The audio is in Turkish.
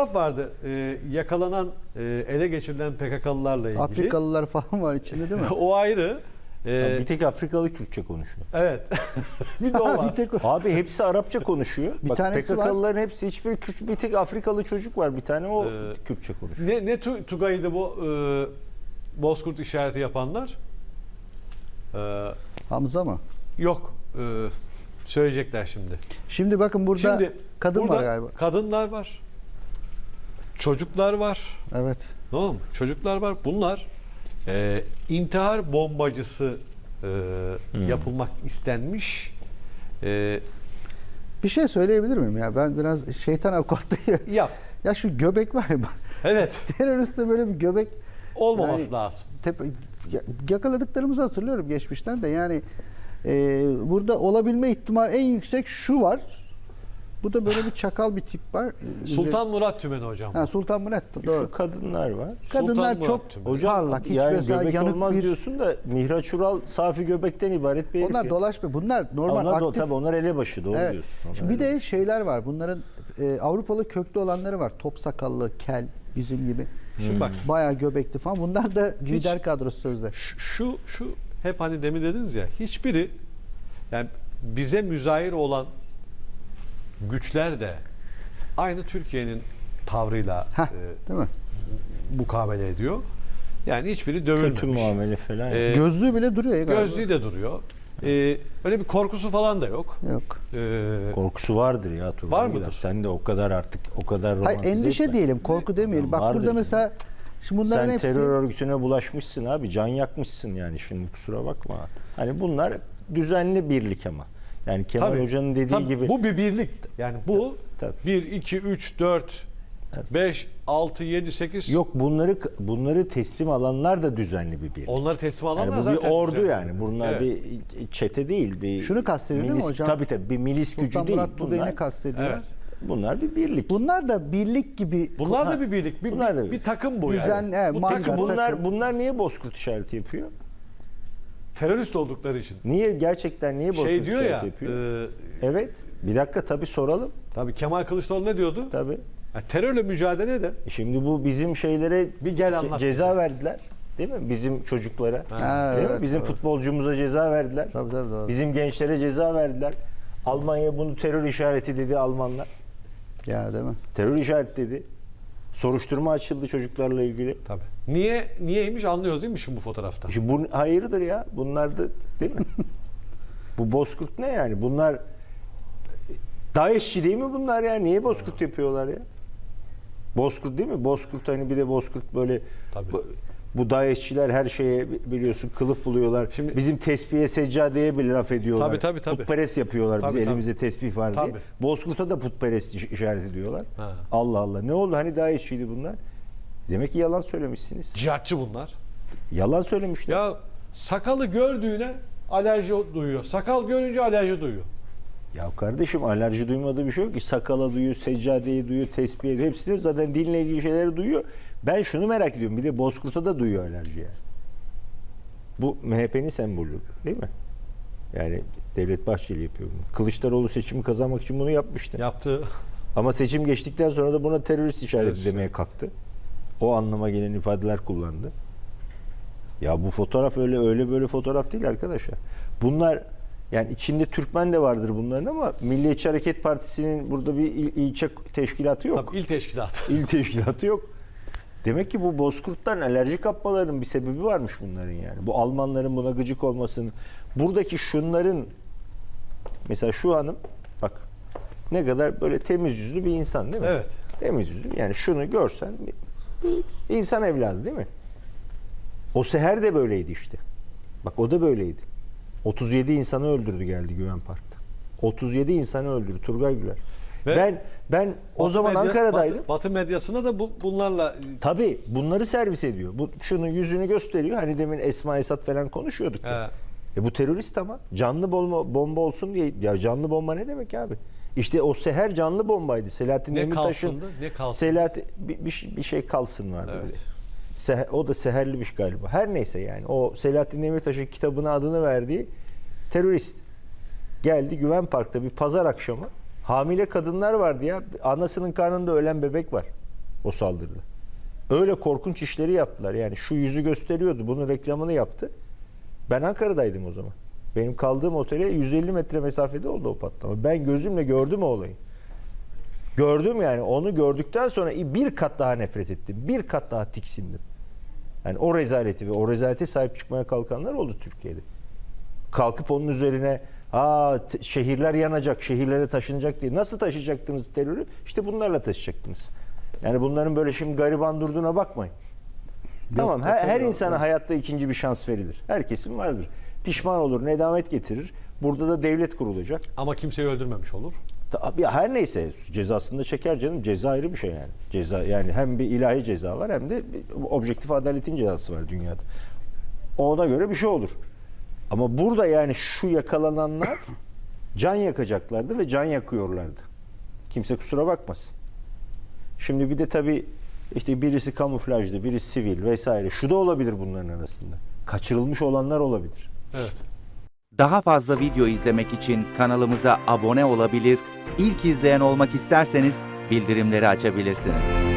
fotoğraf vardı. Ee, yakalanan, e, ele geçirilen PKK'lılarla ilgili. Afrikalılar falan var içinde değil mi? o ayrı. Ee, bir tek Afrikalı Türkçe konuşuyor. evet. bir de o var. bir tek. Abi hepsi Arapça konuşuyor. Bir Bak tanesi var. PKK'lıların hepsi hiçbir Kürt, bir tek Afrikalı çocuk var bir tane o Ee, Kürtçe konuşuyor. Ne, ne tu, Tugay'dı bu e, Bozkurt işareti yapanlar? Ee, Hamza mı? yok. e, söyleyecekler şimdi. Şimdi bakın burada Şimdi kadın burada var galiba. Kadınlar var. Çocuklar var. Evet. Tamam mı? Çocuklar var. Bunlar e, intihar bombacısı e, Hmm. yapılmak istenmiş. E, Bir şey söyleyebilir miyim ya? Ben biraz şeytan avukatlıyım. yap. ya şu göbek var ya. Evet. Teröriste böyle bir göbek Olmaması Yani- lazım. tepe, ya- yakaladıklarımızı hatırlıyorum geçmişten de yani e, burada olabilme ihtimali en yüksek şu var. Bu da böyle bir çakal bir tip var. Sultan Murat Tümeni hocam. ha, Sultan Murat doğru. Şu kadınlar var. Kadınlar Sultan çok Murat. Hocam parlak, hiç yani mesela göbek yanık olmaz bir- diyorsun da Mihraç Ural safi göbekten ibaret bir herif. Onlar dolaşma. Bunlar normal onlar da, aktif. tabii onlar elebaşı doğru Evet. diyorsun. Onlar Şimdi bir elebaşı. de şeyler var. Bunların e, Avrupalı köklü olanları var. Top sakallı, kel bizim gibi. Şimdi bak Bayağı göbekli falan. Bunlar da lider kadrosu sözde. şu, şu şu hep hani demin dediniz ya hiçbiri yani bize müzahir olan güçler de aynı Türkiye'nin tavrıyla Heh, e, değil mi? mukabele ediyor. Yani hiçbiri kötü dövülmemiş. muamele falan. Ee, Gözlüğü bile duruyor ya galiba. Gözlüğü de duruyor. Ee, öyle bir korkusu falan da yok. Yok. Ee, Korkusu vardır ya Turgay Var mıdır? Sen de o kadar artık o kadar Hayır, romantize endişe etme. diyelim, korku demeyelim. Bak Vardır burada canım. mesela şimdi bunların Sen hepsi terör örgütüne bulaşmışsın abi. Can yakmışsın yani şimdi kusura bakma. Hani bunlar düzenli birlik ama. Yani Kemal tabii, Hoca'nın dediği tabii, gibi Bu bir birlik. Yani bu Tabii. 1, 2, 3, 4, 5, 6, 7, 8 yok bunları bunları teslim alanlar da düzenli bir birlik. onları teslim alanlar Yani bu bir zaten ordu güzel. yani. Bunlar Evet. bir çete değil. Bir Şunu kastediyor değil mi milis- hocam? Tabii tabii bir milis gücü Sultan değil. Murat Bunlar, kastediyor. Evet. bunlar bir birlik. Bunlar da birlik gibi Bunlar da bir birlik. Bir, bunlar bir, da bir- bir takım bu Düzen, yani. evet, bu manga, takım Peki bunlar takım. bunlar niye bozkurt işareti yapıyor? Terörist oldukları için. Niye gerçekten niye bozkurt Şey diyor ya, yapıyor? e, Evet. Bir dakika tabii soralım. tabii Kemal Kılıçdaroğlu ne diyordu? Tabii. Ya terörle mücadele de Şimdi bu bizim şeylere Bir gel ce- anlat ceza bize. verdiler. Değil mi? Bizim çocuklara. Ha, değil mi? evet, Bizim doğru. futbolcumuza ceza verdiler. Tabii tabii doğru. Bizim gençlere ceza verdiler. Almanya bunu terör işareti dedi Almanlar. Ya değil mi? Terör işareti dedi. Soruşturma açıldı çocuklarla ilgili. tabii. Niye niyeymiş anlıyoruz değil mi şimdi bu fotoğrafta? Şimdi bu hayırdır ya? Bunlar da değil mi? bu bozkurt ne yani? Bunlar DAEŞ'çi değil mi bunlar ya? Niye bozkurt yapıyorlar ya? Bozkurt değil mi? Bozkurt hani bir de bozkurt böyle Tabii. Bu, DAEŞ'çiler her şeye biliyorsun kılıf buluyorlar. Şimdi- Bizim tespihe seccadeye bile laf ediyorlar. Tabii, tabii, tabii. Putperest yapıyorlar Tabii, biz tabii. elimizde tesbih var diye. Tabii. Bozkurt'a da putperest iş- işaret ediyorlar. Ha. Allah Allah. Ne oldu? Hani DAEŞ'çiydi bunlar? Demek ki yalan söylemişsiniz. Cihatçı bunlar. Yalan söylemişler. Ya sakalı gördüğüne alerji duyuyor. Sakal görünce alerji duyuyor. Ya kardeşim alerji duymadığı bir şey yok ki. Sakala duyuyor, seccadeyi duyuyor, tesbihe duyuyor. Hepsini zaten dinle ilgili şeyleri duyuyor. Ben şunu merak ediyorum. Bir de Bozkurt'a da duyuyor alerji yani. Bu MHP'nin sembolü değil mi? Yani Devlet Bahçeli yapıyor bunu. Kılıçdaroğlu seçimi kazanmak için bunu yapmıştı. Yaptığı Ama seçim geçtikten sonra da buna terörist işareti Terörist. demeye kalktı. O anlama gelen ifadeler kullandı. Ya bu fotoğraf öyle öyle böyle fotoğraf değil arkadaşlar. Bunlar yani içinde Türkmen de vardır bunların ama Milliyetçi Hareket Partisi'nin burada bir il- ilçe teşkilatı yok. tabii il teşkilatı. İl teşkilatı yok. Demek ki bu bozkurttan alerji kapmalarının bir sebebi varmış bunların yani. Bu Almanların buna gıcık olmasının. Buradaki şunların mesela şu hanım bak ne kadar böyle temiz yüzlü bir insan değil mi? Evet. Temiz yüzlü. Yani şunu görsen insan evladı değil mi? O seher de böyleydi işte. Bak o da böyleydi. 37 insanı öldürdü geldi Güven Park'ta. 37 insanı öldürdü Turgay Güler. Ve ben ben o zaman medya- Ankara'daydım. Batı, Batı medyasında da bu, bunlarla Tabii bunları servis ediyor. Bu şunu yüzünü gösteriyor. Hani demin Esma Esat falan konuşuyorduk ya. e, bu terörist ama canlı bomba, bomba olsun diye ya canlı bomba ne demek abi? İşte o seher canlı bombaydı. Selahattin Ne Demirtaş'ın ne kalsın? Selahattin bir, bir, şey- bir şey kalsın vardı. Evet. bir de. Seher- o da seherlimiş galiba. Her neyse yani. O Selahattin Demirtaş'ın kitabına adını verdiği terörist. Geldi Güven Park'ta bir pazar akşamı. Hamile kadınlar vardı ya. Anasının karnında ölen bebek var. o saldırıda. Öyle korkunç işleri yaptılar. Yani şu yüzü gösteriyordu. Bunun reklamını yaptı. Ben Ankara'daydım o zaman. Benim kaldığım otele 150 metre mesafede oldu o patlama. Ben gözümle gördüm o olayı. Gördüm yani. Onu gördükten sonra bir kat daha nefret ettim. Bir kat daha tiksindim. Yani o rezaleti ve o rezalete sahip çıkmaya kalkanlar oldu Türkiye'de. Kalkıp onun üzerine Aa t- şehirler yanacak, şehirlere taşınacak diye. Nasıl taşıyacaktınız terörü? İşte bunlarla taşıyacaktınız. Yani bunların böyle şimdi gariban durduğuna bakmayın. tamam her, her yok, insana hayatta ikinci bir şans verilir. Herkesin vardır. Pişman olur, nedamet getirir. Burada da devlet kurulacak. Ama kimseyi öldürmemiş olur. Tabii her neyse cezasını da çeker canım. Ceza ayrı bir şey yani. Ceza yani hem bir ilahi ceza var hem de bir objektif adaletin cezası var dünyada. Ona göre bir şey olur. Ama burada yani şu yakalananlar can yakacaklardı ve can yakıyorlardı. Kimse kusura bakmasın. Şimdi bir de tabii işte birisi kamuflajlı, birisi sivil vesaire. Şu da olabilir bunların arasında. Kaçırılmış olanlar olabilir. Evet. Daha fazla video izlemek için kanalımıza abone olabilir, ilk izleyen olmak isterseniz bildirimleri açabilirsiniz.